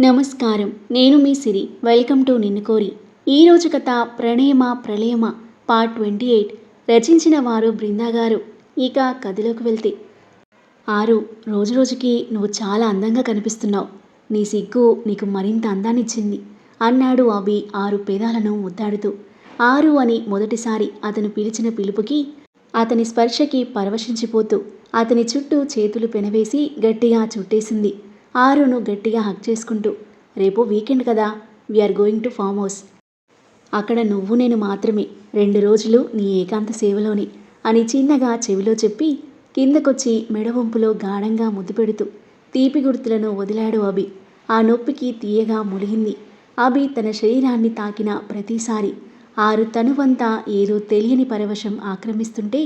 నమస్కారం. నేను మీ సిరి. Welcome to నిన్ను కోరి. ఈరోజు కథ ప్రణయమ ప్రళయమ పార్ట్ ట్వంటీ ఎయిట్. రచించిన వారు బృందా గారు. ఇక కథలోకి వెళ్తే. ఆరు రోజు రోజుకి నువ్వు చాలా అందంగా కనిపిస్తున్నావు. నీ సిగ్గు నీకు మరింత అందాన్నిచ్చింది. అన్నాడు అవి ఆరు పేదాలను ముద్దాడుతూ. ఆరు అని మొదటిసారి అతను పిలిచిన పిలుపుకి అతని స్పర్శకి పరవశించిపోతూ అతని చుట్టూ చేతులు పెనవేసి గట్టిగా చుట్టేసింది. ఆరును గట్టిగా హక్ చేసుకుంటూ రేపు వీకెండ్ కదా we are going to farm house అక్కడ నువ్వు నేను మాత్రమే. రెండు రోజులు నీ ఏకాంత సేవలోని అని చిన్నగా చెవిలో చెప్పి కిందకొచ్చి మెడవంపులో గాఢంగా ముద్దు పెడుతూ తీపి గుర్తులను వదిలాడు అభి. ఆ నొప్పికి తీయగా ములిగింది అభి తన శరీరాన్ని తాకిన ప్రతిసారి ఆరు తనువంతా ఏదో తెలియని పరవశం ఆక్రమిస్తుంటే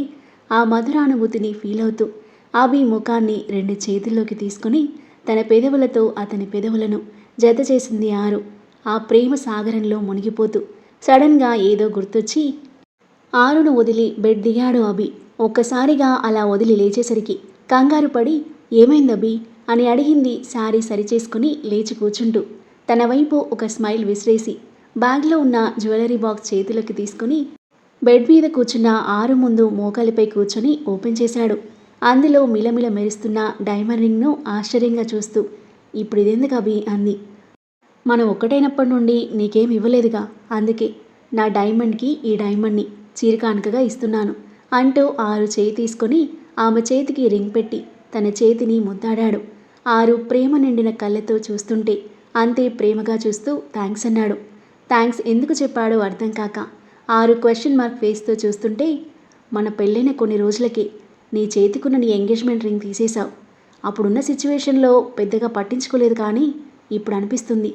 ఆ మధురానుభూతిని ఫీల్ అవుతూ అభి ముఖాన్ని రెండు చేతుల్లోకి తీసుకొని తన పెదవులతో అతని పెదవులను జత చేసింది ఆరు. ఆ ప్రేమ సాగరంలో మునిగిపోతూ సడన్గా ఏదో గుర్తొచ్చి ఆరును వదిలి బెడ్ దిగాడు అభి. ఒక్కసారిగా అలా వదిలి లేచేసరికి కంగారు పడి ఏమైంది అభి? అని అడిగింది శారీ సరిచేసుకుని లేచి కూర్చుంటూ. తన వైపు ఒక స్మైల్ విసిరేసి బ్యాగ్లో ఉన్న జ్యువెలరీ బాక్స్ చేతిలోకి తీసుకుని బెడ్ మీద కూర్చున్న ఆరు ముందు మోకాలిపై కూర్చొని ఓపెన్ చేశాడు. అందులో మిలమిల మెరుస్తున్న డైమండ్ రింగ్ను ఆశ్చర్యంగా చూస్తూ ఇప్పుడు ఇదెందుకు అభి? అంది. మనం ఒక్కటైనప్పటి నుండి నీకేం ఇవ్వలేదుగా అందుకే నా డైమండ్కి ఈ డైమండ్ని చీరకానుకగా ఇస్తున్నాను అంటూ ఆరు చేయి తీసుకొని ఆమె చేతికి రింగ్ పెట్టి తన చేతిని ముద్దాడాడు. ఆరు ప్రేమ నిండిన కళ్ళతో చూస్తుంటే అంతే ప్రేమగా చూస్తూ థ్యాంక్స్ అన్నాడు. థ్యాంక్స్ ఎందుకు చెప్పాడో అర్థం కాక ఆరు క్వశ్చన్ మార్క్ ఫేస్తో చూస్తుంటే మన పెళ్ళైన కొన్ని రోజులకి నీ చేతికున్న నీ ఎంగేజ్మెంట్ రింగ్ తీసేశావు. అప్పుడున్న సిచ్యువేషన్లో పెద్దగా పట్టించుకోలేదు కానీ ఇప్పుడు అనిపిస్తుంది.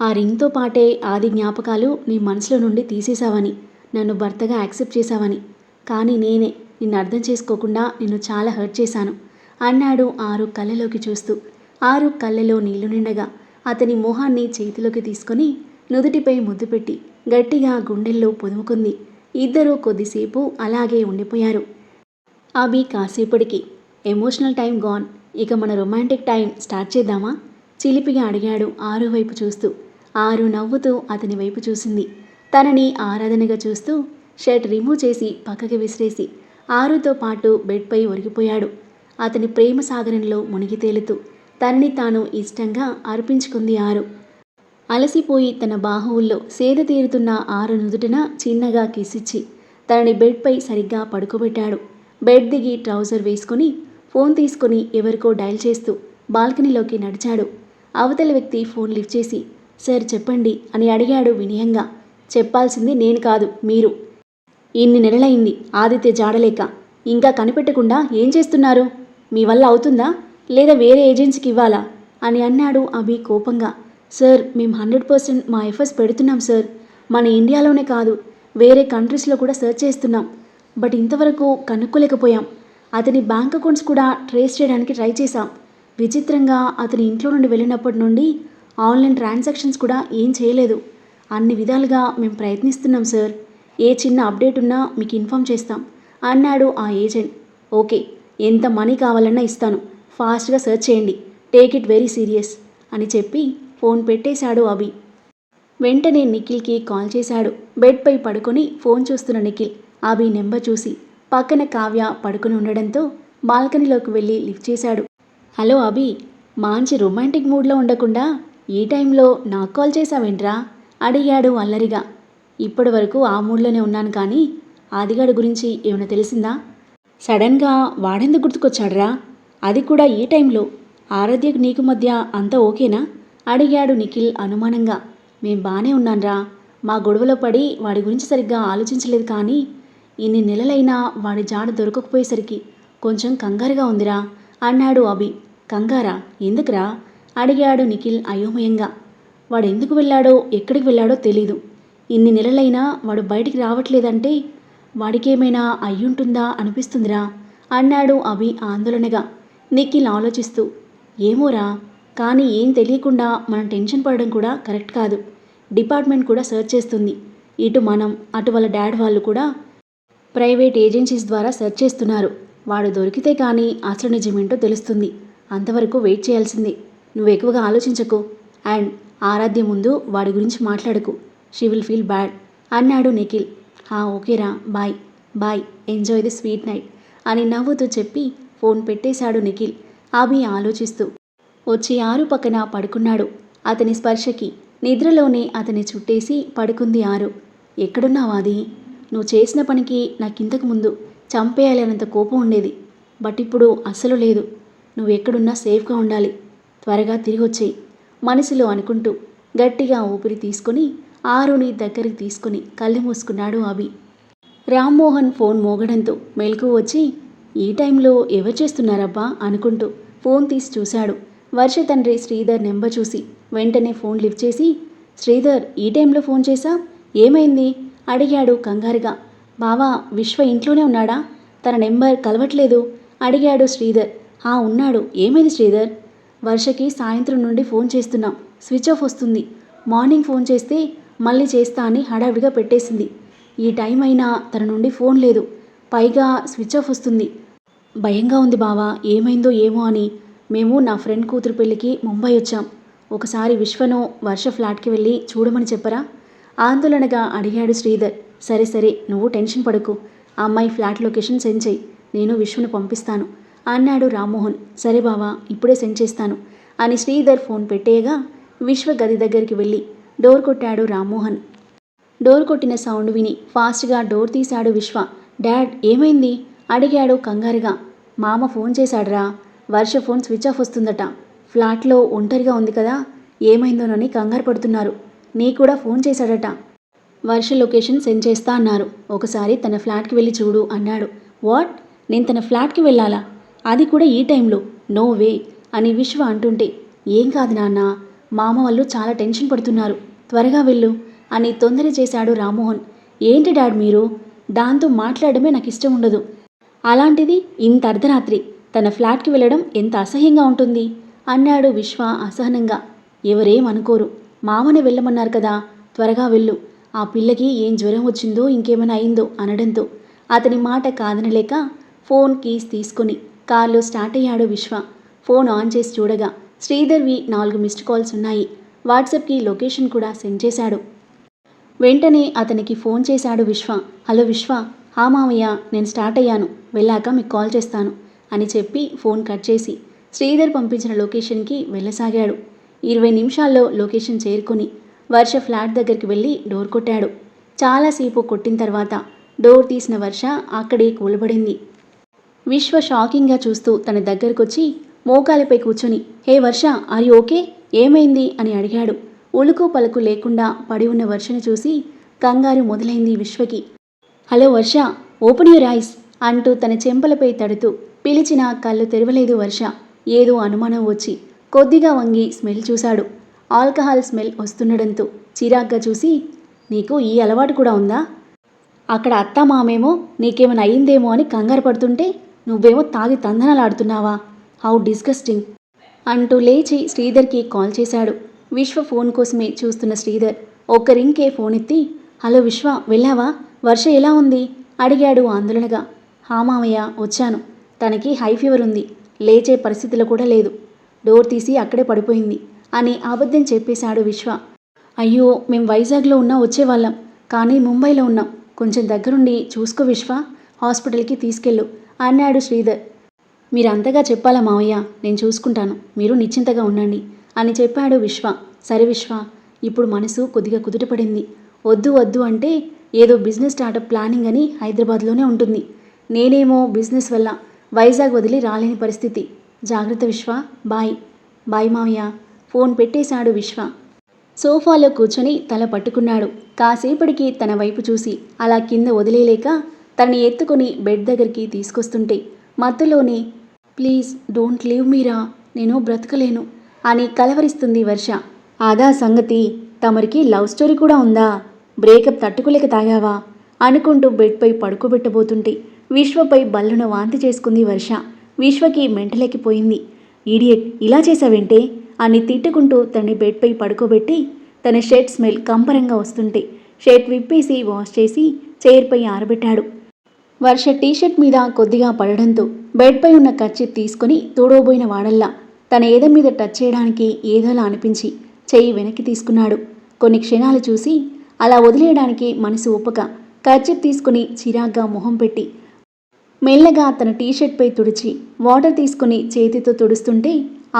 ఆ రింగ్తో పాటే ఆది జ్ఞాపకాలు నీ మనసులో నుండి తీసేశావని నన్ను భర్తగా యాక్సెప్ట్ చేశావని. కానీ నేనే నిన్ను అర్థం చేసుకోకుండా నిన్ను చాలా హర్ట్ చేశాను అన్నాడు ఆరు కళ్ళలోకి చూస్తూ. ఆరు కళ్ళలో నీళ్ళు నిండగా అతని మొహాన్ని చేతిలోకి తీసుకొని నుదుటిపై ముద్దు పెట్టి గట్టిగా గుండెల్లో పొదుముకుంది. ఇద్దరూ కొద్దిసేపు అలాగే ఉండిపోయారు. అభి కాసేపటికి. Emotional time gone. ఇక మన రొమాంటిక్ టైం స్టార్ట్ చేద్దామా? చిలిపిగా అడిగాడు ఆరు వైపు చూస్తూ. ఆరు నవ్వుతూ అతని వైపు చూసింది. తనని ఆరాధనగా చూస్తూ షర్ట్ రిమూవ్ చేసి పక్కకి విసిరేసి ఆరుతో పాటు బెడ్పై ఒరిగిపోయాడు. అతని ప్రేమ సాగరంలో మునిగి తేలుతూ తనని తాను ఇష్టంగా అర్పించుకుంది ఆరు. అలసిపోయి తన బాహువుల్లో సేద తీరుతున్న ఆరు నుదుటిన చిన్నగా కిసిచ్చి తనని బెడ్పై సరిగ్గా పడుకోబెట్టాడు. బెడ్ దిగి ట్రౌజర్ వేసుకుని ఫోన్ తీసుకుని ఎవరికో డయల్ చేస్తూ బాల్కనీలోకి నడిచాడు. అవతలి వ్యక్తి ఫోన్ లిఫ్ట్ చేసి సార్ చెప్పండి అని అడిగాడు వినయంగా. చెప్పాల్సింది నేను కాదు మీరు. ఇన్ని నెలలైంది ఆదిత్య జాడలేక. ఇంకా కనిపెట్టకుండా ఏం చేస్తున్నారు? మీ వల్ల అవుతుందా? లేదా వేరే ఏజెన్సీకి ఇవ్వాలా? అని అన్నాడు అభి కోపంగా. సార్ మేము హండ్రెడ్ పర్సెంట్ మా ఎఫర్ట్స్ పెడుతున్నాం సార్. మన ఇండియాలోనే కాదు వేరే కంట్రీస్లో కూడా సెర్చ్ చేస్తున్నాం. బట్ ఇంతవరకు కనుక్కోలేకపోయాం. అతని బ్యాంక్ అకౌంట్స్ కూడా ట్రేస్ చేయడానికి ట్రై చేశాం. విచిత్రంగా అతని ఇంట్లో నుండి వెళ్ళినప్పటి నుండి ఆన్లైన్ ట్రాన్సాక్షన్స్ కూడా ఏం చేయలేదు. అన్ని విధాలుగా మేము ప్రయత్నిస్తున్నాం సార్. ఏ చిన్న అప్డేట్ ఉన్నా మీకు ఇన్ఫామ్ చేస్తాం. అన్నాడు ఆ ఏజెంట్. ఓకే ఎంత మనీ కావాలన్నా ఇస్తాను. ఫాస్ట్గా సెర్చ్ చేయండి. టేక్ ఇట్ వెరీ సీరియస్ అని చెప్పి ఫోన్ పెట్టేశాడు అభి. వెంటనే నిఖిల్కి కాల్ చేశాడు. బెడ్పై పడుకొని ఫోన్ చూస్తున్న నిఖిల్. అభి నెంబర్ చూసి పక్కన కావ్య పడుకుని ఉండడంతో బాల్కనీలోకి వెళ్ళి లిఫ్ట్ చేశాడు. హలో అభి మంచి రొమాంటిక్ మూడ్లో ఉండకుండా ఈ టైంలో నాకు కాల్ చేశావేంట్రా? అడిగాడు అల్లరిగా. ఇప్పటి వరకు ఆ మూడ్లోనే ఉన్నాను కానీ ఆదిగాడు గురించి ఏమైనా తెలిసిందా? సడన్గా వాడెందుకు గుర్తుకొచ్చాడ్రా? అది కూడా ఈ టైంలో. ఆరాధ్యకు నీకు మధ్య అంతా ఓకేనా? అడిగాడు నిఖిల్ అనుమానంగా. మేం బాగానే ఉన్నాన్రా. మా గొడవలో పడి వాడి గురించి సరిగ్గా ఆలోచించలేదు కానీ ఇన్ని నెలలైనా వాడి జాడ దొరకకపోయేసరికి కొంచెం కంగారుగా ఉందిరా అన్నాడు అభి. కంగారా? ఎందుకురా? అడిగాడు నిఖిల్ అయోమయంగా. వాడు ఎందుకు వెళ్ళాడో ఎక్కడికి వెళ్ళాడో తెలీదు. ఇన్ని నెలలైనా వాడు బయటికి రావట్లేదంటే వాడికేమైనా అయ్యుంటుందా అనిపిస్తుందిరా అన్నాడు అభి ఆందోళనగా. నిఖిల్ ఆలోచిస్తూ ఏమోరా? కానీ ఏం తెలియకుండా మనం టెన్షన్ పడడం కూడా కరెక్ట్ కాదు. డిపార్ట్మెంట్ కూడా సెర్చ్ చేస్తుంది. ఇటు మనం అటు వాళ్ళ డాడ్ వాళ్ళు కూడా ప్రైవేట్ ఏజెన్సీస్ ద్వారా సెర్చ్ చేస్తున్నారు. వాడు దొరికితే కానీ అసలు నిజమేంటో తెలుస్తుంది. అంతవరకు వెయిట్ చేయాల్సిందే. నువ్వు ఎక్కువగా ఆలోచించకు. అండ్ ఆరాధ్య ముందు వాడి గురించి మాట్లాడకు. She will feel bad. అన్నాడు నిఖిల్. హా ఓకేరా bye. Bye. Enjoy the sweet night అని నవ్వుతూ చెప్పి ఫోన్ పెట్టేశాడు నిఖిల్. అభి ఆలోచిస్తూ వచ్చి ఆరు పక్కన పడుకున్నాడు. అతని స్పర్శకి నిద్రలోనే అతని చుట్టేసి పడుకుంది ఆరు. ఎక్కడున్నావు అది నువ్వు చేసిన పనికి నాకింతకు ముందు చంపేయాలనంత కోపం ఉండేది. బట్ ఇప్పుడు అస్సలు లేదు. నువ్వు ఎక్కడున్నా సేఫ్గా ఉండాలి. త్వరగా తిరిగి వచ్చేయి మనసులో అనుకుంటూ గట్టిగా ఊపిరి తీసుకొని ఆరుని దగ్గరికి తీసుకుని కళ్ళు మూసుకున్నాడు అభి. రామ్మోహన్ ఫోన్ మోగడంతో మెలకు వచ్చి ఈ టైంలో ఎవరు చేస్తున్నారబ్బా? అనుకుంటూ ఫోన్ తీసి చూశాడు. వర్ష తండ్రి శ్రీధర్ నెంబర్ చూసి వెంటనే ఫోన్ లిఫ్ట్ చేసి శ్రీధర్ ఈ టైంలో ఫోన్ చేశా? ఏమైంది? అడిగాడు కంగారుగా. బావా విశ్వ ఇంట్లోనే ఉన్నాడా? తన నెంబర్ కలవట్లేదు. అడిగాడు శ్రీధర్. ఆ ఉన్నాడు. ఏమైంది శ్రీధర్? వర్షకి సాయంత్రం నుండి ఫోన్ చేస్తున్నాం. స్విచ్ ఆఫ్ వస్తుంది. మార్నింగ్ ఫోన్ చేస్తే మళ్ళీ చేస్తా అని హడావిడిగా పెట్టేసింది. ఈ టైం అయినా తన నుండి ఫోన్ లేదు. పైగా స్విచ్ ఆఫ్ వస్తుంది. భయంగా ఉంది బావా. ఏమైందో ఏమో అని. మేము నా ఫ్రెండ్ కూతురు పెళ్ళికి ముంబై వచ్చాం. ఒకసారి విశ్వను వర్ష ఫ్లాట్కి వెళ్ళి చూడమని చెప్పరా? ఆందోళనగా అడిగాడు శ్రీధర్. సరే సరే నువ్వు టెన్షన్ పడకు. ఆ అమ్మాయి ఫ్లాట్ లొకేషన్ సెండ్ చేయి. నేను విష్ణుని పంపిస్తాను. అన్నాడు రామ్మోహన్. సరే బావా ఇప్పుడే సెండ్ చేస్తాను అని శ్రీధర్ ఫోన్ పెట్టేయగా విశ్వ గది దగ్గరికి వెళ్ళి డోర్ కొట్టాడు రామ్మోహన్. డోర్ కొట్టిన సౌండ్ విని ఫాస్ట్గా డోర్ తీశాడు విశ్వ. డాడ్ ఏమైంది? అడిగాడు కంగారుగా. మామ ఫోన్ చేశాడురా? వర్ష ఫోన్ స్విచ్ ఆఫ్ వస్తుందట. ఫ్లాట్లో ఒంటరిగా ఉంది కదా? ఏమైందోనని కంగారు పడుతున్నారు. నీ కూడా ఫోన్ చేశాడట. వర్ష లొకేషన్ సెండ్ చేస్తా అన్నారు. ఒకసారి తన ఫ్లాట్కి వెళ్ళి చూడు అన్నాడు. వాట్? నేను తన ఫ్లాట్కి వెళ్ళాలా? అది కూడా ఈ టైంలో. నో వే అని విశ్వ అంటుంటే ఏం కాదు నాన్న. మామ వాళ్ళు చాలా టెన్షన్ పడుతున్నారు. త్వరగా వెళ్ళు అని తొందర చేశాడు రామ్మోహన్. ఏంటి డాడ్ మీరు? దాంతో మాట్లాడమే నాకు ఇష్టం ఉండదు. అలాంటిది ఇంత అర్ధరాత్రి తన ఫ్లాట్కి వెళ్ళడం ఎంత అసహ్యంగా ఉంటుంది? అన్నాడు విశ్వ అసహనంగా. ఎవరేం అనుకోరు. మామని వెళ్ళమన్నారు కదా త్వరగా వెళ్ళు. ఆ పిల్లకి ఏం జ్వరం వచ్చిందో ఇంకేమైనా అయిందో అనడంతో అతని మాట కాదనలేక ఫోన్ కీస్ తీసుకొని కార్లో స్టార్ట్ అయ్యాడు విశ్వ. ఫోన్ ఆన్ చేసి చూడగా శ్రీధర్వి నాలుగు మిస్డ్ కాల్స్ ఉన్నాయి. వాట్సాప్కి లొకేషన్ కూడా సెండ్ చేశాడు. వెంటనే అతనికి ఫోన్ చేశాడు విశ్వ. హలో విశ్వ. హా మామయ్య నేను స్టార్ట్ అయ్యాను. వెళ్ళాక మీకు కాల్ చేస్తాను అని చెప్పి ఫోన్ కట్ చేసి శ్రీధర్ పంపించిన లొకేషన్కి వెళ్ళసాగాడు. ఇరవై నిమిషాల్లో లొకేషన్ చేరుకొని వర్ష ఫ్లాట్ దగ్గరికి వెళ్ళి డోర్ కొట్టాడు. చాలాసేపు కొట్టిన తర్వాత డోర్ తీసిన వర్ష అక్కడే కూలబడింది. విశ్వ షాకింగ్గా చూస్తూ తన దగ్గరకొచ్చి మోకాలిపై కూర్చొని హే వర్ష ఆర్ ఓకే? ఏమైంది? అని అడిగాడు. ఉలుకు పలుకు లేకుండా పడి ఉన్న వర్షను చూసి కంగారు మొదలైంది విశ్వకి. Hello Varsha open your eyes అంటూ తన చెంపలపై తడుతూ పిలిచిన కళ్ళు తెరవలేదు వర్ష. ఏదో అనుమానం వచ్చి కొద్దిగా వంగి స్మెల్ చూశాడు. ఆల్కహాల్ స్మెల్ వస్తుండడంతో చిరాగ్గా చూసి నీకు ఈ అలవాటు కూడా ఉందా? అక్కడ అత్త మామేమో నీకేమైనా అయిందేమో అని కంగారు పడుతుంటే నువ్వేమో తాగి తందనలాడుతున్నావా? How disgusting! అంటూ లేచి శ్రీధర్కి కాల్ చేశాడు. విశ్వ ఫోన్ కోసమే చూస్తున్న శ్రీధర్ ఒక్క రింగ్కే ఫోన్ ఎత్తి హలో విశ్వ వెళ్ళావా? వర్ష ఎలా ఉంది? అడిగాడు ఆందోళనగా. హా మామయ్య వచ్చాను. తనకి హై ఫీవర్ ఉంది. లేచే పరిస్థితిలో కూడా లేదు. డోర్ తీసి అక్కడే పడిపోయింది అని అబద్ధం చెప్పేశాడు విశ్వ. అయ్యో మేము వైజాగ్లో ఉన్నా వచ్చేవాళ్ళం కానీ ముంబైలో ఉన్నాం. కొంచెం దగ్గరుండి చూసుకో విశ్వ హాస్పిటల్కి తీసుకెళ్ళు అన్నాడు శ్రీధర్. మీరు అంతగా చెప్పాలా మావయ్య నేను చూసుకుంటాను మీరు నిశ్చింతగా ఉండండి అని చెప్పాడు విశ్వ. సరే విశ్వ ఇప్పుడు మనసు కొద్దిగా కుదుటపడింది. వద్దు వద్దు అంటే ఏదో బిజినెస్ స్టార్టప్ ప్లానింగ్ అని హైదరాబాద్లోనే ఉంటుంది. నేనేమో బిజినెస్ వల్ల వైజాగ్ వదిలి రాలేని పరిస్థితి. జాగ్రత్త విశ్వ. బాయ్. బాయ్ మావయ్య. ఫోన్ పెట్టేశాడు విశ్వ. సోఫాలో కూర్చొని తల పట్టుకున్నాడు. కాసేపటికి తన వైపు చూసి అలా కింద వదిలేలేక తనని ఎత్తుకొని బెడ్ దగ్గరికి తీసుకొస్తుంటే మత్తులోనే ప్లీజ్ డోంట్ లీవ్ మీరా నేను బ్రతకలేను అని కలవరిస్తుంది వర్ష. ఆదా సంగతి. తమరికి లవ్ స్టోరీ కూడా ఉందా? బ్రేకప్ తట్టుకోలేక తాగావా? అనుకుంటూ బెడ్పై పడుకోబెట్టబోతుంటే విశ్వపై బల్లున వాంతి చేసుకుంది వర్ష. విశ్వకి మెంటలెక్కిపోయింది ఈడియట్ ఇలా చేసావేంటే అని తిట్టుకుంటూ తన్ని బెడ్పై పడుకోబెట్టి తన షర్ట్ స్మెల్ కంపరంగా వస్తుంటే షర్ట్ విప్పేసి వాష్ చేసి చైర్పై ఆరబెట్టాడు. వర్ష టీషర్ట్ మీద కొద్దిగా పడడంతో బెడ్పై ఉన్న కచ్చి తీసుకుని తూడోబోయిన వాడల్లా తన ఏద మీద టచ్ చేయడానికి ఏదోలా అనిపించి చెయ్యి వెనక్కి తీసుకున్నాడు. కొన్ని క్షణాలు చూసి అలా వదిలేయడానికి మనసు ఒప్పక కర్చిప్ తీసుకుని చిరాగ్గా మొహం పెట్టి మెల్లగా తన టీషర్ట్పై తుడిచి వాటర్ తీసుకుని చేతితో తుడుస్తుంటే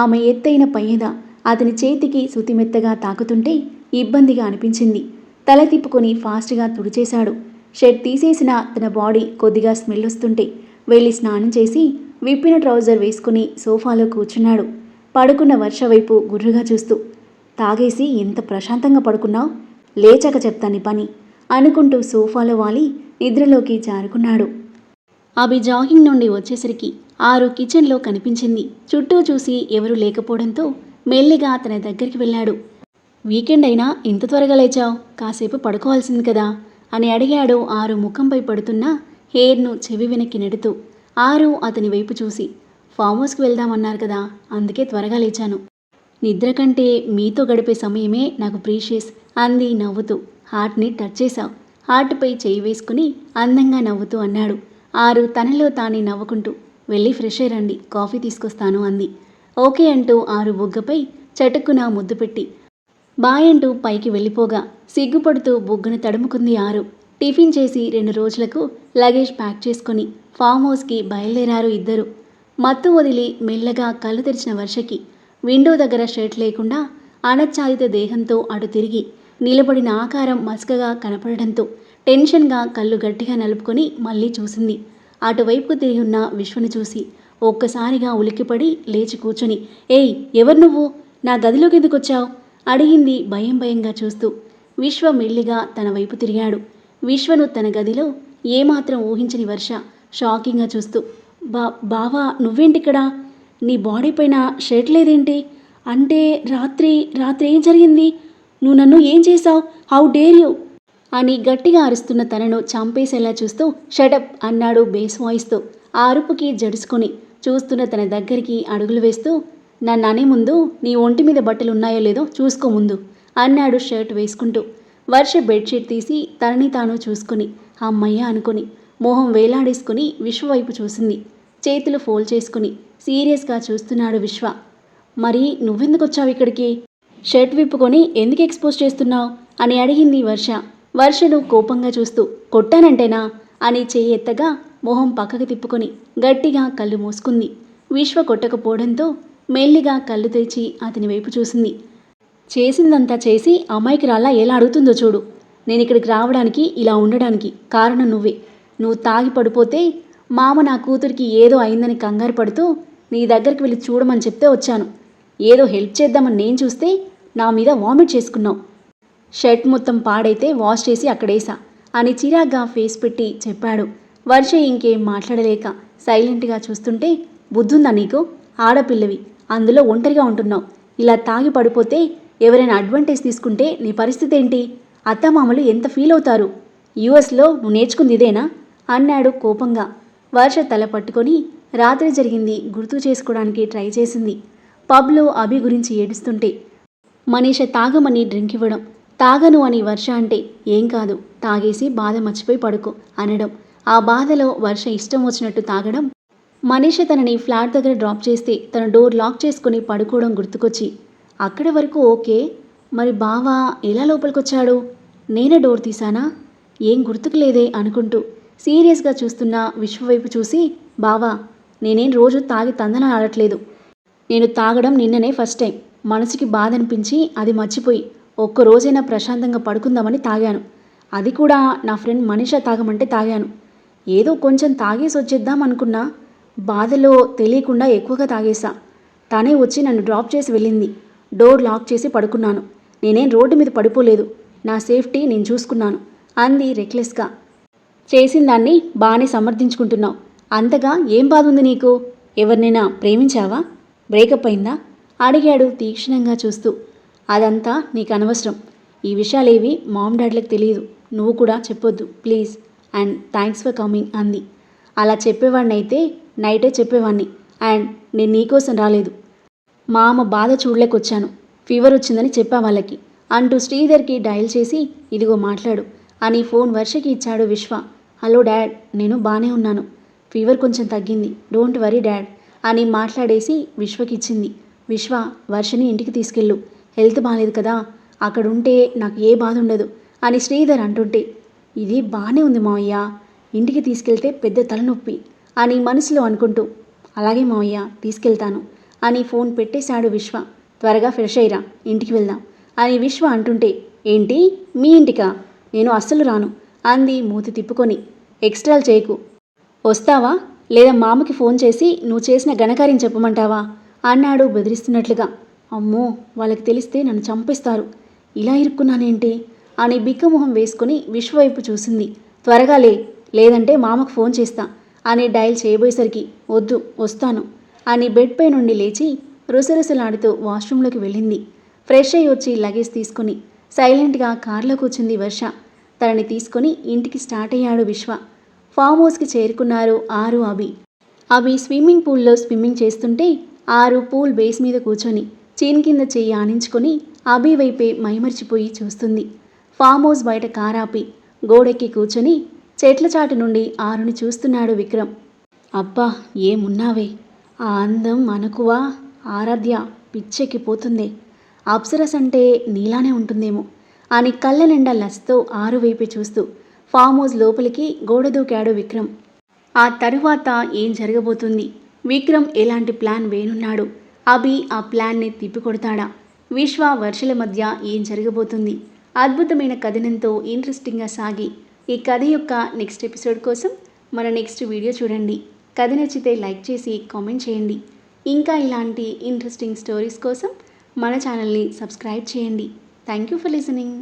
ఆమె ఎత్తైన పయ్యద అతని చేతికి శుతిమెత్తగా తాకుతుంటే ఇబ్బందిగా అనిపించింది. తల తిప్పుకొని ఫాస్ట్గా తుడిచేశాడు. షర్ట్ తీసేసిన తన బాడీ కొద్దిగా స్మెల్ వస్తుంటే వెళ్ళి స్నానం చేసి విప్పిన ట్రౌజర్ వేసుకుని సోఫాలో కూర్చున్నాడు. పడుకున్న వర్ష వైపు గుర్రుగా చూస్తూ తాగేసి ఎంత ప్రశాంతంగా పడుకున్నావు? లేచాక చెప్తాను పని అనుకుంటూ సోఫాలో వాలి నిద్రలోకి జారుకున్నాడు. అభి జాగింగ్ నుండి వచ్చేసరికి ఆరు కిచెన్లో కనిపించింది. చుట్టూ చూసి ఎవరూ లేకపోవడంతో మెల్లిగా తన దగ్గరికి వెళ్ళాడు. వీకెండ్ అయినా ఇంత త్వరగా లేచావు కాసేపు పడుకోవాల్సింది కదా అని అడిగాడు ఆరు ముఖంపై పడుతున్న హెయిర్ను చెవి వెనక్కి నెడుతూ. ఆరు అతని వైపు చూసి ఫామ్ హౌస్కి వెళ్దామన్నారు కదా అందుకే త్వరగా లేచాను. నిద్ర కంటే మీతో గడిపే సమయమే నాకు ప్రీషియస్ అంది నవ్వుతూ. హార్ట్ని టచ్ చేశావు. హార్ట్పై చేయి వేసుకుని అందంగా నవ్వుతూ అన్నాడు. ఆరు తనలో తానే నవ్వుకుంటూ వెళ్ళి ఫ్రెష్ అయ్యి రండి కాఫీ తీసుకొస్తాను అంది. ఓకే అంటూ ఆరు బుగ్గపై చటుక్కున ముద్దు పెట్టి బాయ్ అంటూ పైకి వెళ్ళిపోగా సిగ్గుపడుతూ బుగ్గను తడుముకుంది ఆరు. టిఫిన్ చేసి రెండు రోజులకు లగేజ్ ప్యాక్ చేసుకొని ఫామ్ హౌస్కి బయలుదేరారు ఇద్దరు. మత్తు వదిలి మెల్లగా కళ్ళు తెరిచిన వర్షకి విండో దగ్గర షర్ట్ లేకుండా అణచ్ఛాదిత దేహంతో అటు తిరిగి నిలబడిన ఆకారం మసకగా కనపడడంతో టెన్షన్గా కళ్ళు గట్టిగా నలుపుకొని మళ్ళీ చూసింది. అటువైపుకు తిరిగి ఉన్న విశ్వను చూసి ఒక్కసారిగా ఉలిక్కిపడి లేచి కూర్చొని ఏయ్ ఎవరు నువ్వు? నా గదిలోకి ఎందుకు వచ్చావు? అడిగింది భయం భయంగా చూస్తూ. విశ్వ మెల్లిగా తన వైపు తిరిగాడు. విశ్వను తన గదిలో ఏమాత్రం ఊహించని వర్ష షాకింగ్గా చూస్తూ బా బావా నువ్వేంటిక్కడ? నీ బాడీ పైన షర్ట్ లేదేంటి? అంటే రాత్రి రాత్రి ఏం జరిగింది? నువ్వు నన్ను ఏం చేశావు? How dare you? అని గట్టిగా అరుస్తున్న తనను చంపేసేలా చూస్తూ షటప్ అన్నాడు బేస్ వాయిస్తో. ఆ అరుపుకి జడుసుకొని చూస్తున్న తన దగ్గరికి అడుగులు వేస్తూ నన్ను అనే ముందు నీ ఒంటి మీద బట్టలు ఉన్నాయో లేదో చూసుకో ముందు అన్నాడు షర్ట్ వేసుకుంటూ. వర్ష బెడ్షీట్ తీసి తనని తాను చూసుకుని అమ్మయ్య అనుకుని మొహం వేలాడేసుకుని విశ్వ వైపు చూసింది. చేతులు ఫోల్డ్ చేసుకుని సీరియస్గా చూస్తున్నాడు విశ్వ. మరి నువ్వెందుకు వచ్చావు ఇక్కడికి? షర్ట్ విప్పుకొని ఎందుకు ఎక్స్పోజ్ చేస్తున్నావు? అని అడిగింది వర్ష. వర్షను కోపంగా చూస్తూ కొట్టానంటేనా? అని చెయ్యి ఎత్తగా మొహం పక్కకు తిప్పుకొని గట్టిగా కళ్ళు మూసుకుంది. విశ్వ కొట్టకపోవడంతో మెల్లిగా కళ్ళు తెరిచి అతని వైపు చూసింది. చేసిందంతా చేసి అమ్మాయికి రాళ్ళ ఎలా అడుగుతుందో చూడు. నేను ఇక్కడికి రావడానికి ఇలా ఉండడానికి కారణం నువ్వే. నువ్వు తాగి పడిపోతే మామ నా కూతురికి ఏదో అయిందని కంగారు పడుతూ నీ దగ్గరికి వెళ్ళి చూడమని చెప్తే వచ్చాను. ఏదో హెల్ప్ చేద్దామని నేను చూస్తే నా మీద వామిట్ చేసుకున్నావు. షర్ట్ మొత్తం పాడైతే వాష్ చేసి అక్కడేసా అని చిరాగ్గా ఫేస్ పెట్టి చెప్పాడు. వర్ష ఇంకేం మాట్లాడలేక సైలెంట్గా చూస్తుంటే బుద్ధుందా నీకు? ఆడపిల్లవి అందులో ఒంటరిగా ఉంటున్నావు. ఇలా తాగి పడిపోతే ఎవరైనా అడ్వాంటేజ్ తీసుకుంటే నీ పరిస్థితి ఏంటి? అత్తమామలు ఎంత ఫీల్ అవుతారు? యుఎస్లో నువ్వు నేర్చుకుంది ఇదేనా? అన్నాడు కోపంగా. వర్ష తల పట్టుకొని రాత్రి జరిగింది గుర్తు చేసుకోవడానికి ట్రై చేసింది. పబ్లో అభి గురించి ఏడుస్తుంటే మనీష తాగమని డ్రింక్ ఇవ్వడం. తాగను అని వర్ష అంటే ఏం కాదు తాగేసి బాధ మర్చిపోయి పడుకో అనడం. ఆ బాధలో వర్ష ఇష్టం వచ్చినట్టు తాగడం. మనీష తనని ఫ్లాట్ దగ్గర డ్రాప్ చేస్తే తన డోర్ లాక్ చేసుకుని పడుకోవడం గుర్తుకొచ్చి అక్కడి వరకు ఓకే మరి బావా ఎలా లోపలికొచ్చాడు? నేనే డోర్ తీసానా ఏం గుర్తుకులేదే అనుకుంటూ సీరియస్గా చూస్తున్న విశ్వవైపు చూసి బావా నేనేం రోజు తాగి తందన ఆడట్లేదు నేను తాగడం నిన్ననే ఫస్ట్ టైం. మనసుకి బాధ అనిపించి అది మర్చిపోయి ఒక్కరోజైనా ప్రశాంతంగా పడుకుందామని తాగాను. అది కూడా నా ఫ్రెండ్ మనిష తాగమంటే తాగాను. ఏదో కొంచెం తాగేసి వచ్చేద్దాం అనుకున్నా బాధలో తెలియకుండా ఎక్కువగా తాగేశా తనే వచ్చి నన్ను డ్రాప్ చేసి వెళ్ళింది. డోర్ లాక్ చేసి పడుకున్నాను. నేనేం రోడ్డు మీద పడిపోలేదు. నా సేఫ్టీ నేను చూసుకున్నాను అంది రెక్లెస్గా. చేసిన దాన్ని బాగానే సమర్థించుకుంటున్నావు. అంతగా ఏం బాధ ఉంది నీకు? ఎవరినైనా ప్రేమించావా? బ్రేకప్ అయిందా? అడిగాడు తీక్షణంగా చూస్తూ. అదంతా నీకు అనవసరం ఈ విషయాలేవి మామ్ డాడ్లకు తెలియదు నువ్వు కూడా చెప్పొద్దు please. And thanks for coming అంది. అలా చెప్పేవాడిని అయితే నైటే చెప్పేవాడిని అండ్ నేను నీకోసం రాలేదు. మా అమ్మ బాధ చూడలేకొచ్చాను. ఫీవర్ వచ్చిందని చెప్పా వాళ్ళకి. అంటూ శ్రీధర్కి డయల్ చేసి ఇదిగో మాట్లాడు అని ఫోన్ వర్షకి ఇచ్చాడు విశ్వ. హలో డాడ్ నేను బాగానే ఉన్నాను. ఫీవర్ కొంచెం తగ్గింది. డోంట్ వరీ డాడ్ అని మాట్లాడేసి విశ్వకిచ్చింది. విశ్వ వర్షని ఇంటికి తీసుకెళ్ళు. హెల్త్ బాగాలేదు కదా అక్కడ ఉంటే నాకు ఏ బాధ ఉండదు అని శ్రీధర్ అంటుంటే ఇది బాగానే ఉంది మావయ్య ఇంటికి తీసుకెళ్తే పెద్ద తలనొప్పి అని మనసులో అనుకుంటూ అలాగే మావయ్య తీసుకెళ్తాను అని ఫోన్ పెట్టేశాడు విశ్వ. త్వరగా ఫ్రెష్ అయ్యిరా ఇంటికి వెళ్దాం అని విశ్వ అంటుంటే ఏంటి మీ ఇంటికా? నేను అస్సలు రాను అంది మూతి తిప్పుకొని. ఎక్స్ట్రాలు చేయకు. వస్తావా? లేదా మామకి ఫోన్ చేసి నువ్వు చేసిన ఘనకార్యం చెప్పమంటావా? అన్నాడు బెదిరిస్తున్నట్లుగా. అమ్మో వాళ్ళకి తెలిస్తే నన్ను చంపేస్తారు. ఇలా ఇరుక్కున్నానేంటి? అని బిక్కమొహం వేసుకుని విశ్వవైపు చూసింది. త్వరగా లే లేదంటే మామకు ఫోన్ చేస్తా అని డయల్ చేయబోయేసరికి వద్దు వస్తాను అని బెడ్పై నుండి లేచి రుసరుసలాడుతూ వాష్రూంలోకి వెళ్ళింది. ఫ్రెష్ అయ్యి వచ్చి లగేజ్ తీసుకుని సైలెంట్గా కారులో కూర్చుంది వర్ష. తనని తీసుకొని ఇంటికి స్టార్ట్ అయ్యాడు విశ్వ. ఫామ్ హౌస్కి చేరుకున్నారు ఆరు అభి. అభి స్విమ్మింగ్ పూల్లో స్విమ్మింగ్ చేస్తుంటే ఆరు పూల్ బేస్ మీద కూర్చొని చీన్ కింద చెయ్యి ఆనించుకొని అభి వైపే మైమర్చిపోయి చూస్తుంది. ఫామ్ హౌస్ బయట కారాపి గోడెక్కి కూర్చొని చెట్ల చాటు నుండి ఆరుని చూస్తున్నాడు విక్రమ్. అబ్బా ఏమున్నావే? ఆ అందం మనకువా? ఆరాధ్య పిచ్చెక్కిపోతుంది. అప్సరస్ అంటే నీలానే ఉంటుందేమో అని కళ్ళ నిండా లస్తో ఆరువైపు చూస్తూ ఫామ్ హౌస్ లోపలికి గోడ దూకాడు విక్రమ్. ఆ తరువాత ఏం జరగబోతుంది? విక్రమ్ ఎలాంటి ప్లాన్ వేనున్నాడు అభి ఆ ప్లాన్ని తిప్పికొడతాడా? విశ్వ వర్షల మధ్య ఏం జరగబోతుంది? అద్భుతమైన కథనంతో ఇంట్రెస్టింగ్గా సాగి ఈ కథ యొక్క నెక్స్ట్ ఎపిసోడ్ కోసం మన నెక్స్ట్ వీడియో చూడండి. కథ నచ్చితే లైక్ చేసి కామెంట్ చేయండి. ఇంకా ఇలాంటి ఇంట్రెస్టింగ్ స్టోరీస్ కోసం మన ఛానల్ని సబ్స్క్రైబ్ చేయండి. Thank you for listening.